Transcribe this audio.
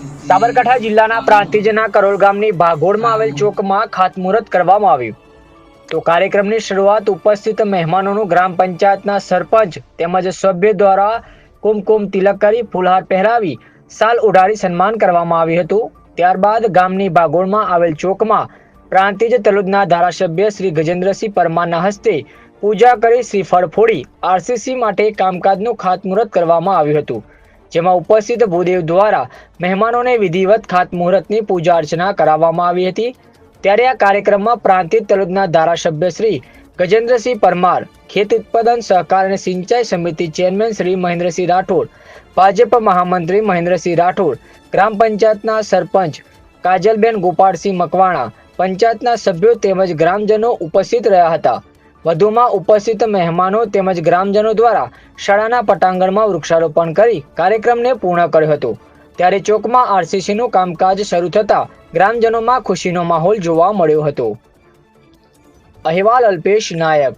સાબરકાંઠા જિલ્લાના પ્રાંતિજના કરોલ ગામની ભાગોળમાં આવેલ ચોકમાં ખાતમુહૂર્ત કરવામાં આવ્યું. તો કાર્યક્રમની શરૂઆત ઉપસ્થિત મહેમાનોનું ગ્રામ પંચાયતના સરપંચ તેમજ સભ્ય દ્વારા કુમકુમ તિલક કરી ફૂલહાર પહેરાવી સાલ ઉડાડી સન્માન કરવામાં આવ્યું હતું. ત્યારબાદ ગામની ભાગોળમાં આવેલ ચોકમાં પ્રાંતિજ તલુદના ધારાસભ્ય શ્રી ગજેન્દ્રસિંહ પરમારના હસ્તે પૂજા કરી શ્રીફળ ફોડી આરસીસી માટે કામકાજનું ખાતમુહૂર્ત કરવામાં આવ્યું હતું. જેમાં ઉપસ્થિત ભૂદેવ દ્વારા મહેમાનોને વિધિવત ખાતમુહૂર્તની પૂજા અર્ચના કરાવવામાં આવી હતી. ત્યારે આ કાર્યક્રમમાં પ્રાંતિત તલુદના ધારાસભ્ય શ્રી ગજેન્દ્રસિંહ પરમાર, ખેત ઉત્પાદન સહકાર અને સિંચાઈ સમિતિ ચેરમેન શ્રી મહેન્દ્રસિંહ રાઠોડ, ભાજપ મહામંત્રી મહેન્દ્રસિંહ રાઠોડ, ગ્રામ પંચાયતના સરપંચ કાજલબેન ગોપાળસિંહ મકવાણા, પંચાયતના સભ્યો તેમજ ગ્રામજનો ઉપસ્થિત રહ્યા હતા. વધુમાં ઉપસ્થિત મહેમાનો તેમજ ગ્રામજનો દ્વારા શાળાના પટાંગણમાં વૃક્ષારોપણ કરી કાર્યક્રમને પૂર્ણ કર્યો હતો. ત્યારે ચોકમાં આરસીસીનું કામકાજ શરૂ થતાં ગ્રામજનોમાં ખુશીનો માહોલ જોવા મળ્યો હતો. અહેવાલ અલ્પેશ નાયક